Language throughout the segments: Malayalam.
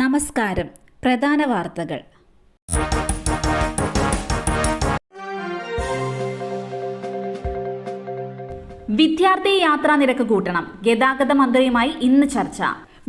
നമസ്കാരം. പ്രധാന വാർത്തകൾ. വിദ്യാർത്ഥി യാത്രാ നിരക്ക് കൂട്ടണം. ഗതാഗത മന്ത്രിയുമായി ഇന്ന് ചർച്ച.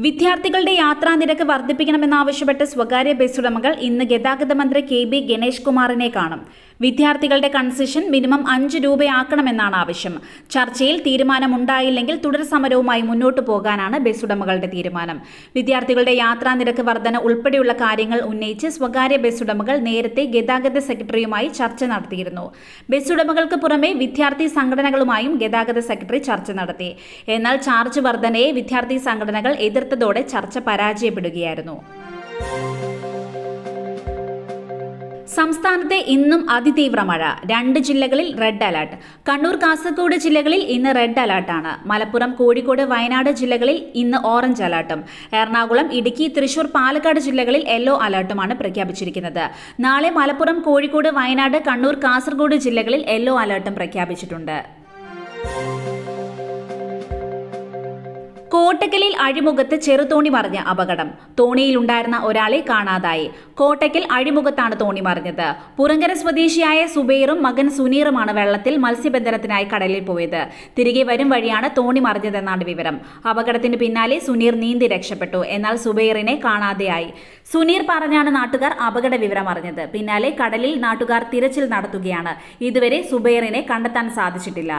വിദ്യാർത്ഥികളുടെ യാത്രാ നിരക്ക് വർദ്ധിപ്പിക്കണമെന്നാവശ്യപ്പെട്ട് സ്വകാര്യ ബസ് ഉടമകൾ ഇന്ന് ഗതാഗത മന്ത്രി കെ ബി ഗണേഷ് കുമാറിനെ കാണും. വിദ്യാർത്ഥികളുടെ കൺസെഷൻ മിനിമം അഞ്ച് രൂപയാക്കണമെന്നാണ് ആവശ്യം. ചർച്ചയിൽ തീരുമാനമുണ്ടായില്ലെങ്കിൽ തുടർ സമരവുമായി മുന്നോട്ടു പോകാനാണ് ബസ് ഉടമകളുടെ തീരുമാനം. വിദ്യാർത്ഥികളുടെ യാത്രാ നിരക്ക് വർധന ഉൾപ്പെടെയുള്ള കാര്യങ്ങൾ ഉന്നയിച്ച് സ്വകാര്യ ബസ് ഉടമകൾ നേരത്തെ ഗതാഗത സെക്രട്ടറിയുമായി ചർച്ച നടത്തിയിരുന്നു. ബസ് ഉടമകൾക്ക് പുറമെ വിദ്യാർത്ഥി സംഘടനകളുമായും ഗതാഗത സെക്രട്ടറി ചർച്ച നടത്തി. എന്നാൽ ചാർജ് വർധനയെ വിദ്യാർത്ഥി സംഘടനകൾ എതിർത്തതോടെ ചർച്ച പരാജയപ്പെടുകയായിരുന്നു. സംസ്ഥാനത്തെ ഇന്നും അതിതീവ്ര മഴ. രണ്ട് ജില്ലകളിൽ റെഡ് അലർട്ട് കണ്ണൂർ കാസർഗോഡ് ജില്ലകളിൽ ഇന്ന് റെഡ് അലർട്ടാണ് മലപ്പുറം കോഴിക്കോട് വയനാട് ജില്ലകളിൽ ഇന്ന് ഓറഞ്ച് അലർട്ടും എറണാകുളം ഇടുക്കി തൃശൂർ പാലക്കാട് ജില്ലകളിൽ യെല്ലോ അലർട്ടുമാണ് പ്രഖ്യാപിച്ചിരിക്കുന്നത്. നാളെ മലപ്പുറം കോഴിക്കോട് വയനാട് കണ്ണൂർ കാസർഗോഡ് ജില്ലകളിൽ യെല്ലോ അലർട്ടും പ്രഖ്യാപിച്ചിട്ടുണ്ട്. കോട്ടക്കലിൽ അഴിമുഖത്ത് ചെറുതോണി മറിഞ്ഞ അപകടം. തോണിയിലുണ്ടായിരുന്ന ഒരാളെ കാണാതായി. കോട്ടക്കൽ അഴിമുഖത്താണ് തോണി മറിഞ്ഞത്. പുറങ്കര സ്വദേശിയായ സുബൈറും മകൻ സുനീറുമാണ് വെള്ളത്തിൽ മത്സ്യബന്ധനത്തിനായി കടലിൽ പോയത്. തിരികെ വരും വഴിയാണ് തോണി മറിഞ്ഞതെന്നാണ് വിവരം. അപകടത്തിന് പിന്നാലെ സുനീർ നീന്തി രക്ഷപ്പെട്ടു. എന്നാൽ സുബൈറിനെ കാണാതെയായി. സുനീർ പറഞ്ഞാണ് നാട്ടുകാർ അപകട വിവരം അറിഞ്ഞത്. പിന്നാലെ കടലിൽ നാട്ടുകാർ തിരച്ചിൽ നടത്തുകയാണ്. ഇതുവരെ സുബൈറിനെ കണ്ടെത്താൻ സാധിച്ചിട്ടില്ല.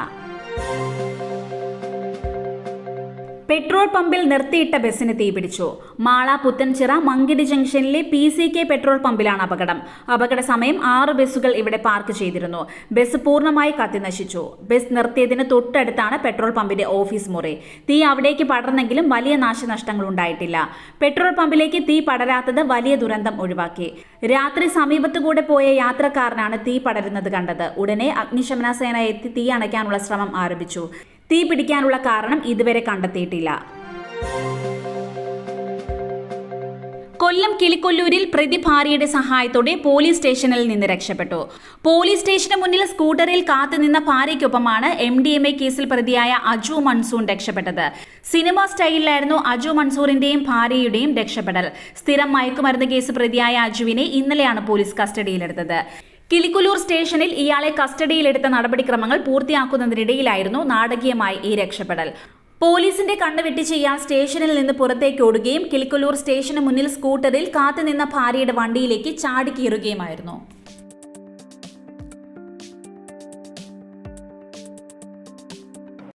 പെട്രോൾ പമ്പിൽ നിർത്തിയിട്ട ബസ്സിന് തീപിടിച്ചു മാള പുത്തൻചിറ മങ്കിടി ജംഗ്ഷനിലെ പി സി കെ പെട്രോൾ പമ്പിലാണ് അപകടം. അപകട സമയം ആറ് ബസ്സുകൾ ഇവിടെ പാർക്ക് ചെയ്തിരുന്നു. ബസ് പൂർണമായി കത്തിനശിച്ചു ബസ് നിർത്തിയതിന് തൊട്ടടുത്താണ് പെട്രോൾ പമ്പിന്റെ ഓഫീസ് മുറി. തീ അവിടേക്ക് പടർന്നെങ്കിലും വലിയ നാശനഷ്ടങ്ങൾ ഉണ്ടായിട്ടില്ല. പെട്രോൾ പമ്പിലേക്ക് തീ പടരാത്തത് വലിയ ദുരന്തം ഒഴിവാക്കി. രാത്രി സമീപത്തുകൂടെ പോയ യാത്രക്കാരനാണ് തീ പടരുന്നത് കണ്ടത്. ഉടനെ അഗ്നിശമന സേന എത്തി തീ അണയ്ക്കാനുള്ള ശ്രമം ആരംഭിച്ചു. തീ പിടിക്കാനുള്ള കാരണം ഇതുവരെ കണ്ടെത്തിയിട്ടില്ല. കൊല്ലം കിളിക്കൊല്ലൂരിൽ പ്രതി ഭാര്യയുടെ സഹായത്തോടെ പോലീസ് സ്റ്റേഷനിൽ നിന്ന് രക്ഷപ്പെട്ടു. പോലീസ് സ്റ്റേഷന് മുന്നിൽ സ്കൂട്ടറിൽ കാത്തുനിന്ന ഭാര്യയ്ക്കൊപ്പമാണ് എം ഡി എം എ കേസിൽ പ്രതിയായ അജു മൺസൂൺ രക്ഷപ്പെട്ടത്. സിനിമ സ്റ്റൈലിലായിരുന്നു അജു മൺസൂറിന്റെയും ഭാര്യയുടെയും രക്ഷപ്പെടൽ. സ്ഥിരം മയക്കുമരുന്ന് കേസ് പ്രതിയായ അജുവിനെ ഇന്നലെയാണ് പോലീസ് കസ്റ്റഡിയിലെടുത്തത്. കിളിക്കുലൂർ സ്റ്റേഷനിൽ ഇയാളെ കസ്റ്റഡിയിലെടുത്ത നടപടിക്രമങ്ങൾ പൂർത്തിയാക്കുന്നതിനിടയിലായിരുന്നു നാടകീയമായി ഈ രക്ഷപ്പെടൽ. പോലീസിന്റെ കണ്ണുവെട്ടിച്ച് ഇയാൾ സ്റ്റേഷനിൽ നിന്ന് പുറത്തേക്ക് ഓടുകയും കിളിക്കുലൂർ സ്റ്റേഷന് മുന്നിൽ സ്കൂട്ടറിൽ കാത്തുനിന്ന ഭാര്യയുടെ വണ്ടിയിലേക്ക് ചാടിക്കീറുകയുമായിരുന്നു.